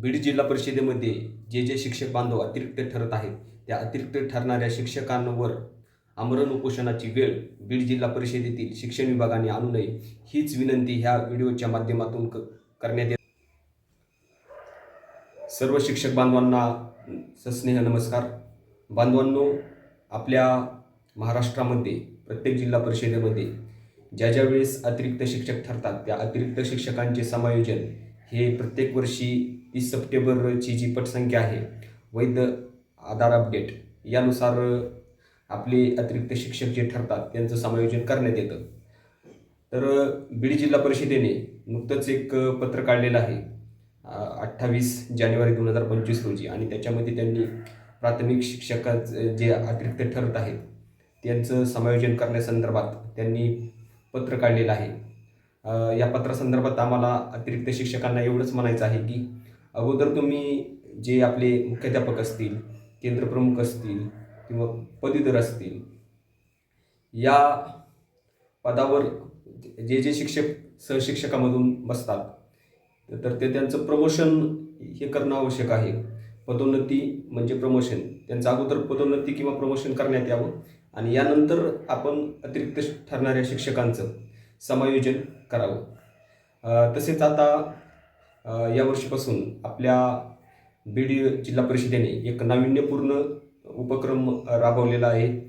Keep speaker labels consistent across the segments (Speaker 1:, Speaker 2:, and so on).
Speaker 1: बीड जिल्हा परिषदेमध्ये जे जे शिक्षक बांधव अतिरिक्त ठरत आहेत त्या अतिरिक्त ठरणाऱ्या शिक्षकांवर आमरण उपोषणाची वेळ बीड जिल्हा परिषदेतील शिक्षण विभागाने आणू नये हीच विनंती ह्या व्हिडिओच्या माध्यमातून क- करण्यात येत सर्व शिक्षक बांधवांना सस्नेह नमस्कार. बांधवांनो आपल्या महाराष्ट्रामध्ये प्रत्येक जिल्हा परिषदेमध्ये ज्या ज्या वेळेस अतिरिक्त शिक्षक ठरतात त्या अतिरिक्त शिक्षकांचे समायोजन हे प्रत्येक वर्षी तीस सप्टेंबरची जी पटसंख्या आहे वैध आधार अपडेट यानुसार आपले अतिरिक्त शिक्षक जे ठरतात त्यांचं समायोजन करण्यात येतं. तर बीड जिल्हा परिषदेने नुकतंच एक पत्र काढलेलं आहे अठ्ठावीस जानेवारी दोन हजार पंचवीस रोजी. आणि त्याच्यामध्ये त्यांनी प्राथमिक शिक्षकात जे अतिरिक्त ठरत आहेत त्यांचं समायोजन करण्यासंदर्भात त्यांनी पत्र काढलेलं आहे. या पत्रासंदर्भात आम्हाला अतिरिक्त शिक्षकांना एवढंच म्हणायचं आहे की अगोदर तुम्ही जे आपले मुख्याध्यापक असतील केंद्रप्रमुख असतील किंवा पदवीधर असतील या पदावर जे जे शिक्षक सहशिक्षकामधून बसतात तर ते त्यांचं प्रमोशन हे करणं आवश्यक आहे. पदोन्नती म्हणजे प्रमोशन. त्यांचं अगोदर पदोन्नती किंवा प्रमोशन करण्यात यावं आणि यानंतर आपण अतिरिक्त ठरणाऱ्या शिक्षकांचं समायोजन करावं. तसेच आता यावर्षीपासून या आपल्या बीड जिल्हा परिषदेने एक नाविन्यपूर्ण उपक्रम राबवलेला आहे.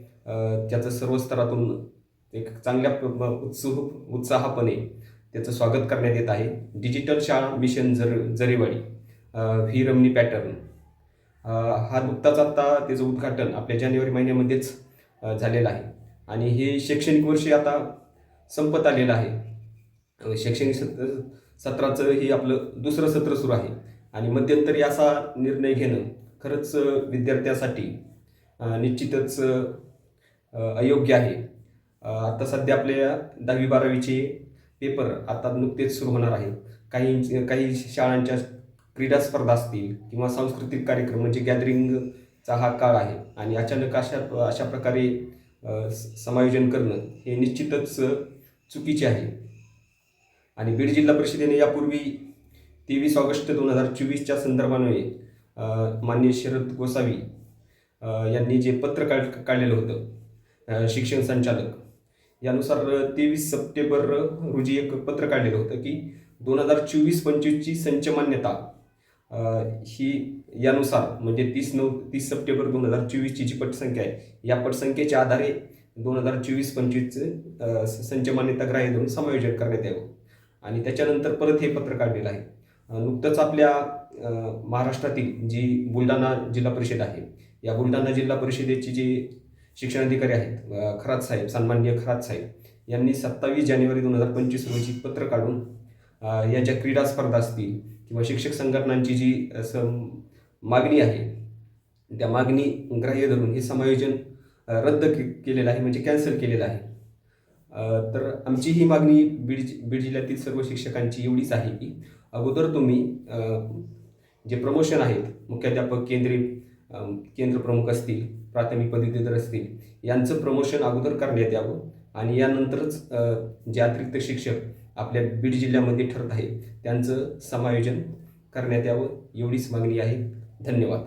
Speaker 1: त्याचं सर्व स्तरातून एक चांगल्या प- उत्सुक उत्साहापणे त्याचं स्वागत करण्यात येत आहे. डिजिटल शाळा मिशन जर जरेवाडी अ, व्ही रमणी पॅटर्न. हा नुकताच आता त्याचं उद्घाटन आपल्या जानेवारी महिन्यामध्येच झालेलं आहे. आणि हे शैक्षणिक वर्ष आता संपत आलेलं आहे. शैक्षणिक सत्र सत्राचं हे आपलं दुसरं सत्र सुरू आहे. आणि मध्यंतरी असा निर्णय घेणं खरंच विद्यार्थ्यासाठी निश्चितच अयोग्य आहे. आता सध्या आपल्या दहावी बारावीचे पेपर आता नुकतेच सुरू होणार आहेत. काही काही शाळांच्या क्रीडा स्पर्धा असतील किंवा सांस्कृतिक कार्यक्रम म्हणजे गॅदरिंगचा हा काळ आहे. आणि अचानक अशा अशा प्रकारे समायोजन करणं हे निश्चितच चुकीचे आहे. आणि बीड जिल्हा परिषदेने यापूर्वी तेवीस ऑगस्ट दोन हजार चोवीसच्या संदर्भाने माननीय शरद गोसावी यांनी जे पत्र काढ काढलेलं होतं शिक्षण संचालक यानुसार तेवीस सप्टेंबर रोजी एक पत्र काढलेलं होतं की दोन हजार चोवीस पंचवीसची संच मान्यता ही यानुसार म्हणजे तीस नऊ तीस सप्टेंबर दोन हजार चोवीसची जी पटसंख्या आहे या पटसंख्येच्या आधारे दोन हजार चोवीस पंचवीसचं संच मान्यता ग्राह्य धरून समायोजन करण्यात यावं. आणि त्याच्यानंतर परत हे पत्र काढलेलं आहे. नुकतंच आपल्या महाराष्ट्रातील जी बुलढाणा जिल्हा परिषद आहे या बुलढाणा जिल्हा परिषदेची जी शिक्षणाधिकारी आहेत खरात साहेब सन्माननीय खरात साहेब यांनी सत्तावीस जानेवारी दोन हजार पंचवीस रोजी पत्र काढून या ज्या क्रीडा स्पर्धा असतील किंवा शिक्षक संघटनांची जी मागणी आहे त्या मागणी ग्राह्य धरून हे समायोजन रद्द के केलेलं आहे म्हणजे कॅन्सल केलेलं आहे. तर आमची ही मागणी बीड बीड जिल्ह्यातील सर्व शिक्षकांची एवढीच आहे की अगोदर तुम्ही जे प्रमोशन आहेत मुख्याध्यापक केंद्रीय केंद्र केंद्रप्रमुख असतील प्राथमिक पदवीधर असतील यांचं प्रमोशन अगोदर करण्यात यावं आणि यानंतरच जे अतिरिक्त शिक्षक आपल्या बीड जिल्ह्यामध्ये ठरत आहेत त्यांचं समायोजन करण्यात यावं एवढीच मागणी आहे. धन्यवाद.